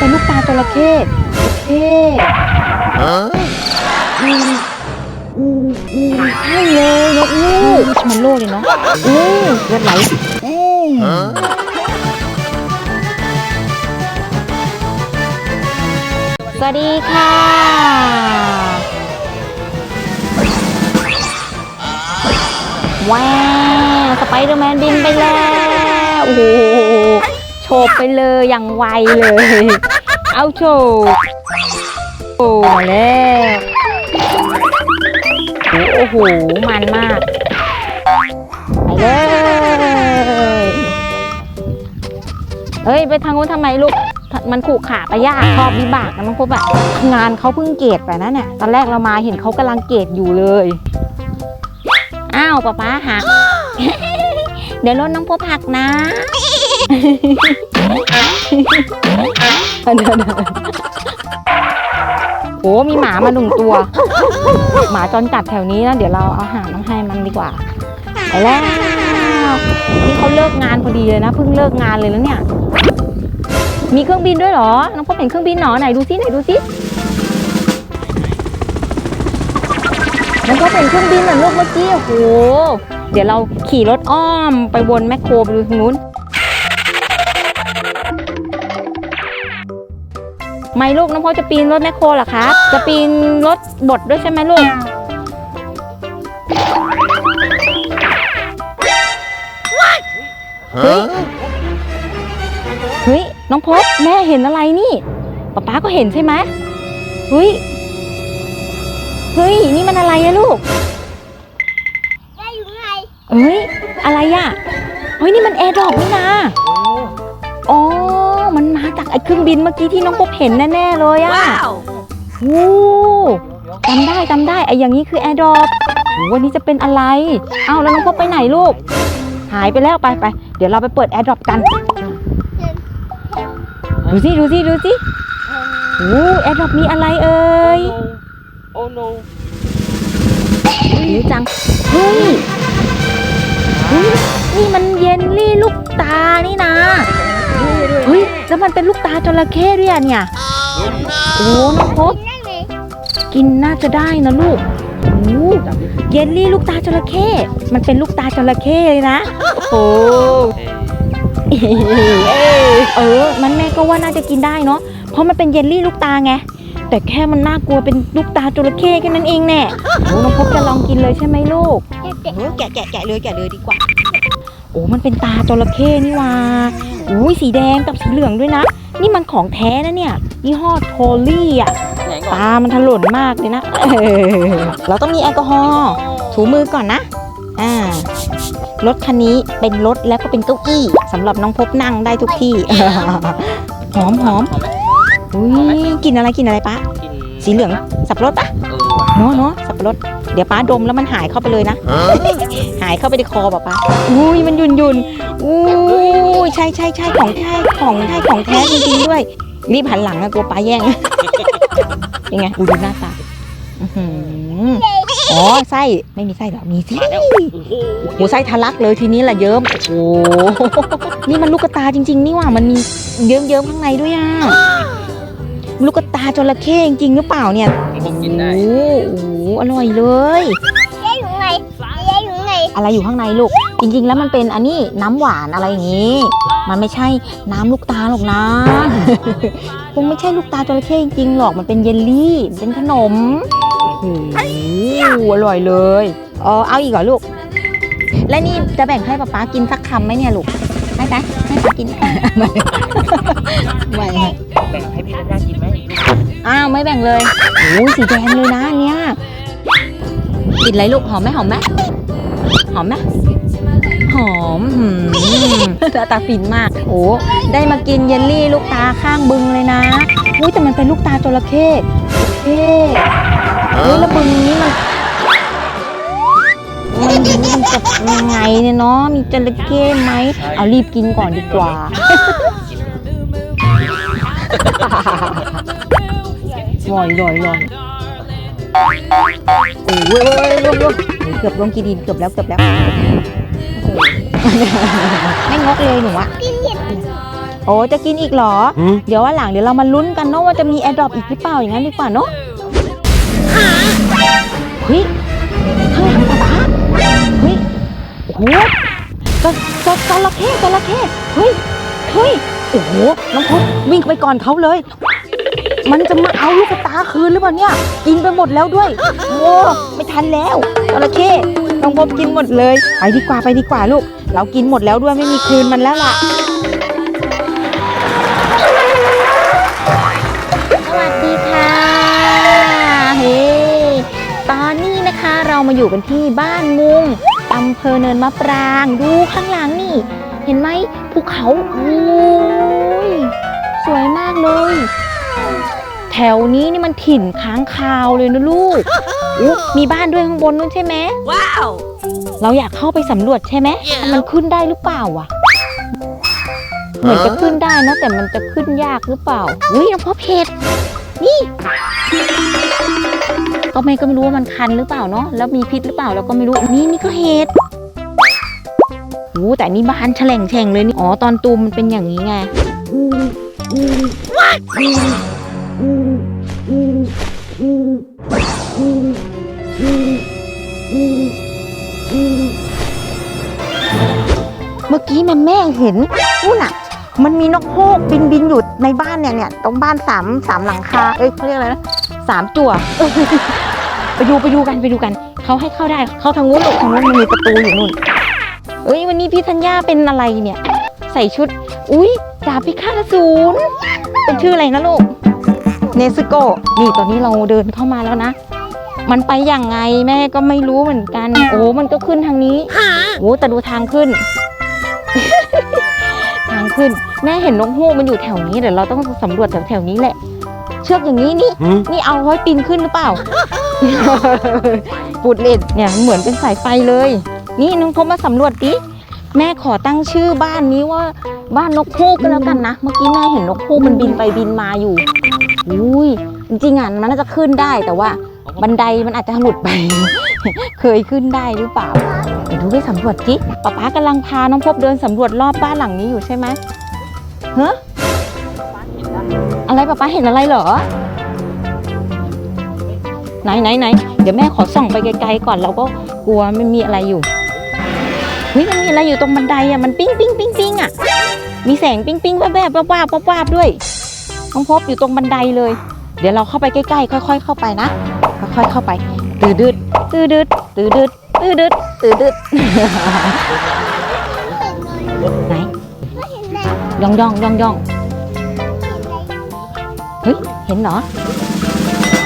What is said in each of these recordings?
เป็นลูกตาจระเข้โอเคอืมอืมอืมใช่เลยนกฮูกมันโลดเลยเนาะอืมเลือดไหลอืม สวัสดีค่ะ ว้าว สไปเดอร์แมนบินไปแล้ว โอ้โหโฉ บไปเลยอย่างไวเลย เอาโฉบโอ้มาแล้วโอ้โห มันมาก ไปเลย เฮ้ย ไปทางนู้นทำไมลูก มันขู่ขาไปยากชอบวิบากนะน้องพบอะงานเขาเพิ่งเกตไปนะเนี่ย ตอนแรกเรามาเห็นเขากำลังเกตอยู่เลย อ้าวป๊าป๊าหัก เดี๋ยวรถน้องพบหักนะ เดี๋ยวๆโอ้มีหมามาหนึ่งตัว หมาจรจัดแถวนี้นะเดี๋ยวเราเอาอาหารมาให้มันดีกว่าไปแล้วนี่เขาเลิกงานพอดีเลยนะเพิ่งเลิกงานเลยแล้วเนี่ย มีเครื่องบินด้วยเหรอ น้องพบเห็นเครื่องบินเหรอไหนดูซิไหนดูซิมันก็เป็นเครื่องบินเหมือนลูกเมื่อกี้โอ้โหเดี๋ยวเราขี่รถอ้อมไปวนแมคโครไปดูทางนู้น ไม่ลูกน้องพ่อจะปีนรถแมคโครเหรอครับจะปีนรถบดด้วยใช่ไหมลูก เฮ้ย เฮ้ย น้องพบแม่เห็นอะไรนี่ป๊าป๊าก็เห็นใช่ไหมเฮ้ย เฮ้ย นี่มันอะไรอะลูกได้อยู่ไงเฮ้ย อะไรอะเฮ้ย นี่มันแอร์ดรอปนี่นะอ๋อ มันมาจากไอ้เครื่องบินเมื่อกี้ที่น้องพบเห็นแน่ๆเลยอะโอ้จำได้จำได้ไอ้อย่างนี้คือแอร์ดรอปวันนี้จะเป็นอะไร เอ้าแล้วน้องพบไปไหนลูก หายไปแล้วไปไปเดี๋ยวเราไปเปิดแอร์ดรอปกัน ดูสิดูสิดูสิโอ้แอร์ดรอปมีอะไรเอ่ย Oh no หิวจังเฮ้ยเฮ้ย นี่มันเยนลี่ลูกตานี่นะ เฮ้ยแล้วมันเป็นลูกตาจระเข้ด้วยอะเนี่ยโอ้น้องพบได้ไหมกินน่าจะได้นะลูกโอ้เยลลี่ลูกตาจระเข้มันเป็นลูกตาจระเข้เลยนะโอ้โหเออ มันแม่ก็ว่าน่าจะกินได้เนาะเพราะมันเป็นเยลลี่ลูกตาไงแต่แค่มันน่ากลัวเป็นลูกตาจระเข้แค่นั้นเองแน่โอ้น้องพบจะลองกินเลยใช่ไหมลูกเด็กเออแกะแกะแกะเลยแกะเลยดีกว่า โอ้มันเป็นตาจระเข้นี่ว่า อุ้ยสีแดงกับสีเหลืองด้วยนะ นี่มันของแท้นะเนี่ยยี่ห้อโทลี่อะไหนก่อนตามันถลนมากเลยนะเออเราต้องมีแอลกอฮอล์ถูมือก่อนนะอ่ารถคันนี้เป็นรถแล้วก็เป็นเก้าอี้สำหรับน้องพบนั่งได้ทุกที่ หอมหอมหอมไหมอุ้ยกินอะไรกินอะไรปะกินสีเหลืองสับปะรดปะเออว่ะเนาะเนาะสับปะรดเดี๋ยวป้าดมแล้วมันหายเข้าไปเลยนะ หายเข้าไปในคอป่ะป้าอุ้ยมันหยุ่นหยุ่นอุ้ย ใช่ใช่ใช่ของแท้ของใช่ของแท้จริงๆด้วย รีบหันหลังนะกลัวป้าแย่ง ยังไงอูดูหน้าตาอื้อหืออ๋อไส้ไม่มีไส้เหรอมีสิมาแล้วโอ้โหโหไส้ทะลักเลยทีนี้แหละเยิ้มโอ้โหนี่มันลูกกระตาจริง ๆ นี่หว่ามันมีเยิ้มๆข้างในด้วยอะลูกกระตาจระเข้จริงๆหรือเปล่าเนี่ยผมกินได้ โอ้โหอร่อยเลยได้อยู่ไงได้ อยู่ไงอะไรอยู่ข้างในลูก จริง ๆ แล้วมันเป็นอันนี้น้ำหวานอะไรอย่างนี้ มันไม่ใช่น้ำลูกตาหรอกนะคงไม่ใช่ลูกตาจระเข้จริงๆหรอกมันเป็นเยลลี่เป็นขนมโอ้โหอร่อยเลยเออเอาอีกเหรอลูก และนี่จะแบ่งให้ป๊าป๊ากินสักคำไหมเนี่ยลูกให้ไหมให้ป๊ากินไม่ไม่ไม่แบ่งให้พี่ธัญญากินไหมอ้าวไม่แบ่งเลยโอ้ยสีแดงเลยนะอันเนี่ยกลินอะไรลูกหอมไหมหอมไหม หอมไหมหอมหืมตาฟินมาก โอ้ได้มากินเยลลี่ลูกตาข้างบึงเลยนะอุ้ยแต่มันเป็นลูกตาจระเข้เฮ้เฮ้ยแล้วบึงนี้มันมันมันจะยังไงเนี่ยเนาะมีจระเข้ไหมเอารีบกินก่อนดีกว่า ลอยลอยลอย โอ้ยเว้ยเว้ยลงลงเกือบลงกีดินเกือบแล้วเกือบแล้วโอ้โหไม่งกเลยหนูอะกินเห็ดโออ้จะกินอีกเหรอ เดี๋ยวว่าหลังเดี๋ยวเรามาลุ้นกันเนาะว่าจะมีแอร์ดรอปอีกหรือเปล่าอย่างนั้นดีกว่าเนาะเฮ้ยข้างหลังป๊าป๊าเฮ้ยโอ้โหจระจระจระเข้จระเข้เฮ้ยเฮ้ยโอ้โหน้องพบวิ่งไปก่อนเขาเลย มันจะมาเอาลูกตาคืนหรือเปล่าเนี่ย กินไปหมดแล้วด้วยโอ้ไม่ทันแล้วจระเข้น้องพบกินหมดเลย ไปดีกว่าไปดีกว่าลูก เรากินหมดแล้วด้วยไม่มีคืนมันแล้วล่ะ สวัสดีค่ะ เฮ้ ตอนนี้นะคะเรามาอยู่กันที่บ้านมุงอำเภอเนินมะปราง ดูข้างหลังนี่ เห็นไหมภูเขาโอ้ยสวยมากเลย แถวนี้นี่มันถิ่นค้างคาวเลยนะลูกอุ๊มีบ้านด้วยข้างบนนู้นใช่ไหม ว้าว เราอยากเข้าไปสำรวจใช่ไหมว่ามันขึ้นได้หรือเปล่าวะ เหมือนจะขึ้นได้นะแต่มันจะขึ้นยากหรือเปล่า อุ้ยน้ำพบเห็ดนี่ก็ไม่ก็ไม่รู้ว่ามันคันหรือเปล่าเนาะ แล้วมีพิษหรือเปล่าเราก็ไม่รู้ นี่นี่ก็เห็ดโอ้แต่นี่บานแฉลงแฉงเลยนี่ อ๋อตอนตูมมันเป็นอย่างนี้ไง เมื่อกี้แม่แม่เห็นนู่นน่ะ มันมีนกฮูกบินบินอยู่ในบ้านเนี่ยเนี่ยตรงบ้านสามสามหลังคา เอ้ยเขาเรียกอะไรนะสามจั่ว ไปดูไปดูกันไปดูกันเขาให้เข้าได้เขาทางนู้นลูกทางนู้นมันมีประตูอยู่นู่นเอ้ยวันนี้พี่ธัญญาเป็นอะไรเนี่ย ใส่ชุด อุ้ยดาบพิฆาตศูนย์เป็นชื่ออะไรนะลูก เนซึโกะนี่ตอนนี้เราเดินเข้ามาแล้วนะ มันไปอย่างไงแม่ก็ไม่รู้เหมือนกัน โอ้มันก็ขึ้นทางนี้โอ้แต่ดูทางขึ้น ทางขึ้น แม่เห็นนกฮูกมันอยู่แถวนี้เดี๋ยวเราต้องสำรวจแถวแถวๆนี้แหละ เชือกอย่างนี้นี่นี่เอาไว้ปีนขึ้นหรือเปล่าปูดเล่นเนี่ยเหมือนเป็นสายไฟเลย นี่น้องพบมาสำรวจดิ แม่ขอตั้งชื่อบ้านนี้ว่าบ้านนกฮูกก็แล้วกันนะ เมื่อกี้แม่เห็นนกฮูกมันบินไปบินมาอยู่ อุ้ยจริงๆอะมันน่าจะขึ้นได้แต่ว่าบันไดมันอาจจะหลุดไป เคยขึ้นได้หรือเปล่าไปดูไปสำรวจจิป๊าป๊ากำลังพาน้องพบเดินสำรวจรอบบ้านหลังนี้อยู่ใช่ไหมเฮ้อะไรป๊าป๊าเห็นอะไรเหรอ ไหนไหนไหนเดี๋ยวแม่ขอส่องไปไกลๆก่อนเราก็กลัวไม่มีอะไรอยู่ เฮ้ยมันมีอะไรอยู่ตรงบันไดอะมันปิ้งปิ้งปิ้งปิ้งอะ มีแสงปิ้งปิ้งแวบๆวาบๆวาบๆด้วยน้องพบอยู่ตรงบันไดเลย เดี๋ยวเราเข้าไปใกล้ๆ ค่อย ๆ เข้าไปนะค่อยๆเข้าไปตืดดืดตืดดืดตืดดืดตืดดืดตืดดืดไหนไม่เห็นเลยย่องย่องย่องย่องเฮ้ยเห็นเหรอ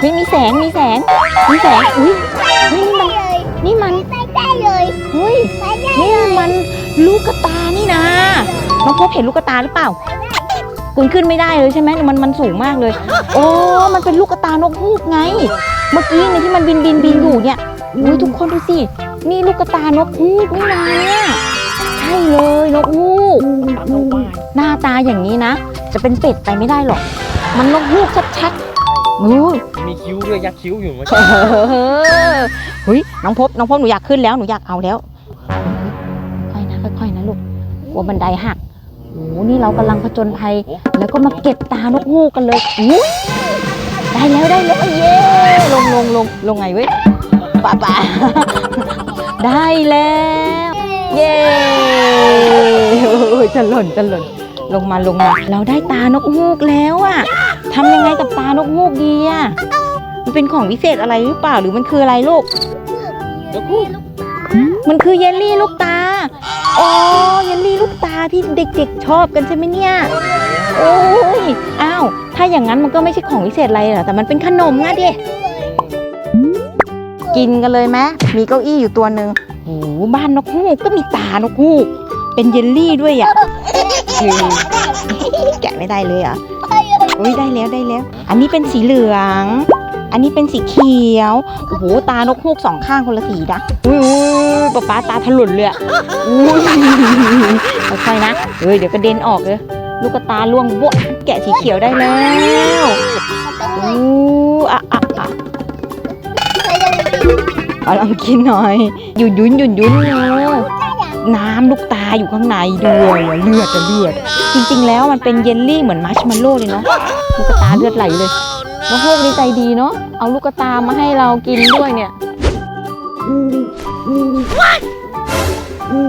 เฮ้ยมีแสงมีแสงมีแสงอุ้ยเฮ้ยนี่มันเลยนี่มันไปได้เลยเฮ้ยไปได้ นี่มันลูกกระตานี่นะน้องพบเห็นลูกกระตาหรือเปล่าคุณขึ้นไม่ได้เลยใช่ไหมมันมันสูงมากเลย โอ้มันเป็นลูกกระตานกฮูกไง เมื่อกี้เนี่ยที่มันบินบินบินอยู่เนี่ยอุ้ยทุกคนดูสินี่ลูกกระตานกฮูกนี่นะเนี่ยใช่เลยนกฮูกตามเราบ้านหน้าตาอย่างนี้นะ จะเป็นเป็ดไปไม่ได้หรอก มันนกฮูกชัดๆอู้มีคิ้วด้วยยักษ์คิ้วอยู่เมื่อเอกี้อเฮ้ยน้องพบน้องพบหนูอยากขึ้นแล้วหนูอยากเอาแล้ว กกลัวบันไดหักโอ้โหนี่เรากำลังผจญภัย แล้วก็มาเก็บตานกฮูกกันเลยอุ้ยได้แล้วได้แล้วเย้ลงลงลงลงไงเว้ยป่าป่าได้แล้ว เย้โอ้ยจะหล่นจะหล่นลงมาลงมาเราได้ตานกฮูกแล้วอะทำยังไงกับตานกฮูกดีอะมันเป็นของวิเศษอะไรหรือเปล่าหรือมันคืออะไรลูกนกฮูกมันคือเยลลี่ลูกตา อ๋อเยลลี่ลูกตาที่เด็กๆชอบกันใช่ไหมเนี่ยโอ้ยอ้าวถ้าอย่างนั้นมันก็ไม่ใช่ของวิเศษอะไรหรอกแต่มันเป็นขนมนะดิกินกันเลยไหมมีเก้าอี้อยู่ตัวหนึ่งโอ้โหบ้านนกฮูกก็มีตานกฮูกเป็นเยลลี่ด้วยอะแกะไม่ได้เลยเหรอะอุ้ยได้แล้วได้แล้ว อันนี้เป็นสีเหลือง อันนี้เป็นสีเขียว โอ้โห ตานกฮูกสองข้างคนละสีนะอุ้ยอุ้ยป๊าป๊าตาถลุนเลยอะอุ้ยค่อยๆนะ เฮ้ย เดี๋ยวกระเด็นออกเลย ลูกกระตาล่วงบวะแกะสีเขียวได้แล้วอู้อะอะอะเอาลองกินหน่อย หยุ่นหยุ่นหยุ่นหยุ่นเร็วน้ำลูกตาอยู่ข้างในด้วยอะเลือดจะเลือด จริง ๆ แล้วมันเป็นเยลลี่เหมือนมัชเมลโล่เลยเนาะลูกตาเลือดไหลเลย น้องพวกนี้ใจดีเนาะ เอาลูกตามาให้เรากินด้วยเนี่ย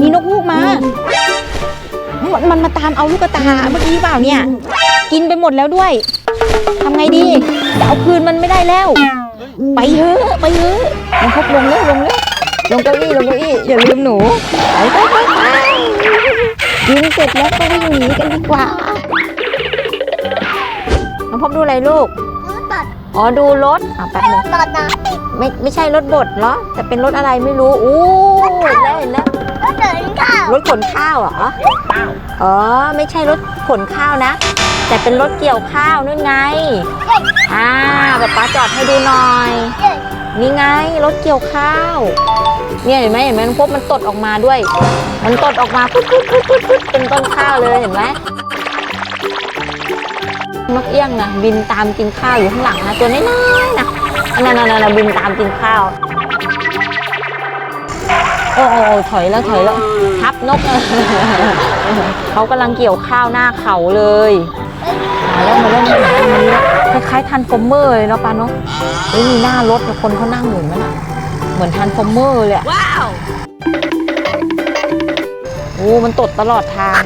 มีนกฮูกมามันมันมาตามเอาลูกตาเมื่อกี้เปล่าเนี่ย กินไปหมดแล้วด้วย ทำไงดี จะเอาคืนมันไม่ได้แล้ว ไปเถอะไปเถอะน้องพบลงเลยลงเลยลงเก้าอี้ลงเก้าอี้อย่าลืมหนูไปไปไปไปกินเสร็จแล้วก็วิ่งหนีกันดีกว่าน้องพบดูอะไรลูกรู้ตัด อ๋อดูรถอะแป๊บนึงตัดนะไม่ไม่ใช่รถบดเหรอ แต่เป็นรถอะไรไม่รู้อู้เห็นแล้วเห็นแล้วก็เดินข้าวรถขนข้าวเหรออ๋อไม่ใช่รถขนข้าวนะ แต่เป็นรถเกี่ยวข้าวนู่นไงอ่าป๊าป๊าจอดให้ดูหน่อยนี่ไงรถเกี่ยวข้าว เนี่ยเห็นไหมเห็นไหมน้องพบมันตดออกมาด้วย มันตดออกมาปุ๊บปุ๊บปุ๊บปุ๊บปุ๊บเป็นต้นข้าวเลยเห็นไหม นกเอี้ยงนะบินตามกินข้าวอยู่ข้างหลังนะตัวน้อยๆนะนั่นนั่นบินตามกินข้าวโอ้โอ้โอ้ถอยแล้วถอยแล้วทับนกเขากำลังเกี่ยวข้าวหน้าเขาเลยมาแล้วมาแล้วมาแล้วมาแล้วคล้ายๆทันฟอร์เมอร์เลยเนาะปาเนาะเฮ้ยมีหน้ารถแต่คนเขานั่งอยู่นั่นน่ะเหมือนทันฟอร์เมอร์เลยอะว้าวโอ้มันตดตลอดทาง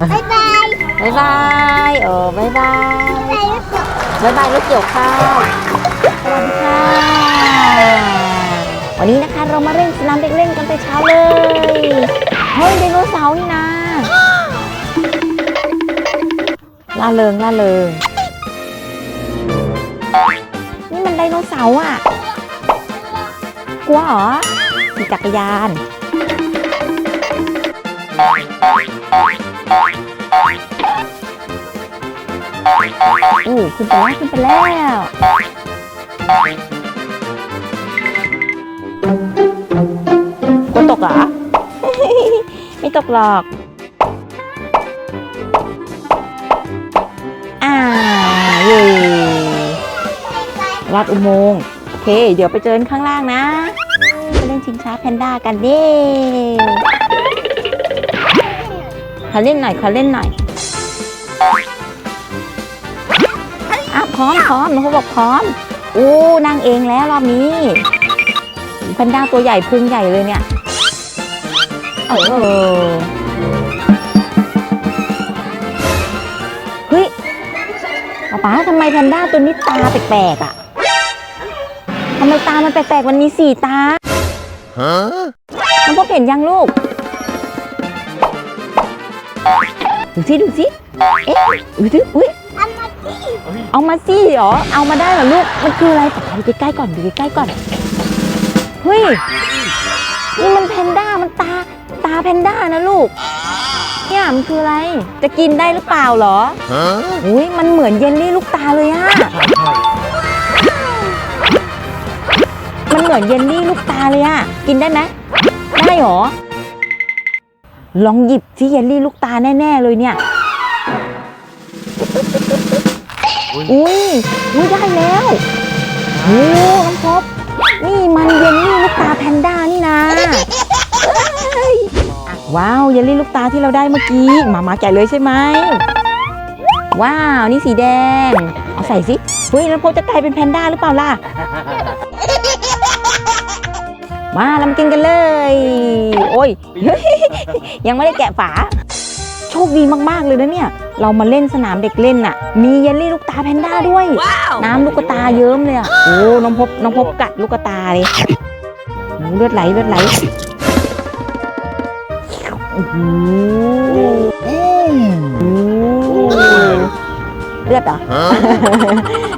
บายบายบายบายเออบายบายบายบายบายบายรถเกี่ยวข้าวสวัสดีค่ะ วันนี้นะคะเรามาเล่นสนามเด็กเล่นกันแต่เช้าเลย เฮ้ยไดโนเสาร์นี่นะล่าเริงล่าเริงนี่มันไดโนเสาร์อะ กลัวเหรอมีจักรยาน อู้ขึ้นไปแล้วขึ้นไปแล้วกลัวตกเหรอ ไม่ตกหรอกอ่าเย่ลอดอุโมงค์โอเค เดี๋ยวไปเจอกันข้างล่างนะ ไปเล่นชิงช้าแพนด้ากันเด้ อเล่นหน่อยขอเล่นหน่อยอะพร้อมพร้อมน้องเขาบอกพร้อมอู้นั่งเองแล้วรอบนี้แพนด้าตัวใหญ่พุงใหญ่เลยเนี่ยเออเฮ้ยป๊าป๊าทำไมแพนด้าตัวนี้ตาแปลกๆอะทำไมตามันแปลกๆมันมีสี่ตาน้องพบเห็นยังลูก ดูสิดูสิเอ๊ะดูสิอุ้ยเอามาสิเหรอ เอามาได้เหรอลูก มันคืออะไรไปดูใกล้ๆก่อนดูใกล้ๆก่อน เฮ้ย นี่มันแพนด้า มันตา ตาแพนด้านะลูก เนี่ยมันคืออะไร จะกินได้หรือเปล่าเหรออุ้ยมันเหมือนเยลลี่ลูกตาเลยอะใช่ใช่มันเหมือนเยลลี่ลูกตาเลยอะกินได้ไหมได้เหรอ ลองหยิบที่เยลลี่ลูกตาแน่ ๆ เลยเนี่ย อุ้ยอุ้ยได้แล้วโอ้น้องพบนี่มันเยลลี่ลูกตาแพนด้านี่นะเอ้ยว้าวเยลลี่ลูกตาที่เราได้เมื่อกี้มามาแกะเลยใช่ไหมว้าว นี่สีแดง เอาใส่สิเฮ้ยแล้วพบจะกลายเป็นแพนด้าหรือเปล่าล่ะ มาเรามากินกันเลย โอ้ยยั งไม่ได้แกะฝา โชคดีมาก ๆ เลยนะเนี่ย เรามาเล่นสนามเด็กเล่นน่ะ มีเยลลี่ลูกตาแพนด้าด้วย น้ำลูกตาเยิ้มเลยอะ โอ้ น้องพบน้องพบกัดลูกตาเลยโอ้เลือดไหลเลือดไหลโอ้โหโอ้เลือดเหรอ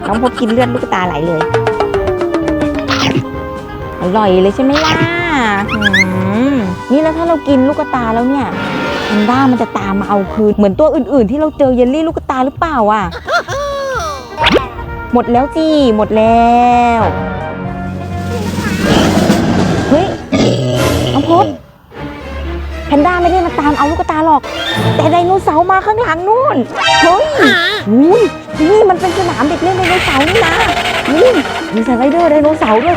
น้องพบกินเลือดลูกตาไหลเลย อร่อยเลยใช่ไหมล่ะหืม นี่แล้วถ้าเรากินลูกตาแล้วเนี่ยแพนด้ามันจะตามมาเอาคืน เหมือนตัวอื่นๆ ที่เราเจอเยลลี่ลูกตาหรือเปล่าอะ หมดแล้วจีหมดแล้วเฮ้ยน้องพบแพนด้าไม่ได้มาตามเอาลูกตาหรอก แต่ไดโนเสาร์มาข้างหลังนู่นเฮ้ยอุ้ยนี่มันเป็นสนามเด็กเล่นไดโนเสาร์นี่นะนี่มีสไลเดอร์ไดโนเสาร์ด้วย